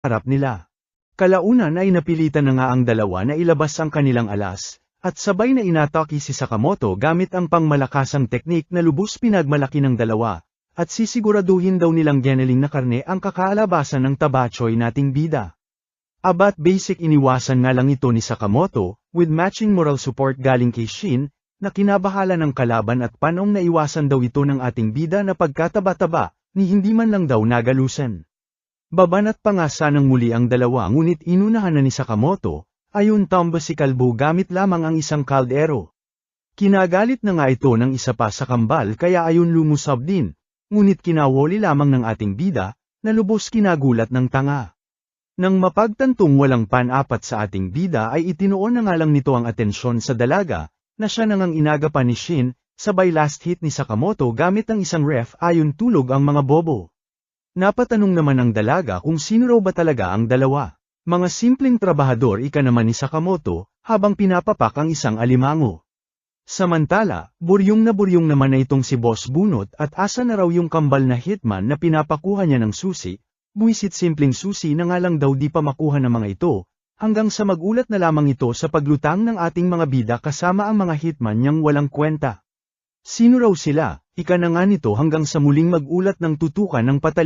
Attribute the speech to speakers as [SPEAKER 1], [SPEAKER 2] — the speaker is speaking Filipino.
[SPEAKER 1] harap nila. Kalaunan ay napilitan na nga ang dalawa na ilabas ang kanilang alas, at sabay na inatake si Sakamoto gamit ang pangmalakasang teknik na lubos pinagmalaki ng dalawa, at sisiguraduhin daw nilang geneling na karne ang kakaalabasan ng tabachoy nating bida. Abat basic iniwasan nga lang ito ni Sakamoto, with matching moral support galing kay Shin, na kinabahala ng kalaban at panong naiwasan daw ito ng ating bida na pagkataba-taba, ni hindi man lang daw nagalusan. Babanat pa nga sanang muli ang dalawa ngunit inunahan na ni Sakamoto, ayon tamba si Kalbo gamit lamang ang isang kaldero. Kinagalit na nga ito ng isa pa sa kambal kaya ayon lumusab din, ngunit kinawoli lamang ng ating bida, na lubos kinagulat ng tanga. Nang mapagtantong walang pan-apat sa ating bida ay itinuon na nga lang nito ang atensyon sa dalaga, na siya nang ang inaga pa ni Shin, sabay last hit ni Sakamoto gamit ang isang ref ayon tulog ang mga bobo. Napatanong naman ang dalaga kung sino raw ba talaga ang dalawa. Mga simpleng trabahador ika naman ni Sakamoto, habang pinapapak ang isang alimango. Samantala, buryong na buryong naman na itong si Boss Bunot at asa na raw yung kambal na hitman na pinapakuha niya ng susi, buwisit simpleng susi na nga lang daw di pa makuha ng mga ito, hanggang sa magulat na lamang ito sa paglutang ng ating mga bida kasama ang mga hitman niyang walang kwenta. Sino raw sila, ika na nga nito hanggang sa muling magulat ng tutukan ng patali.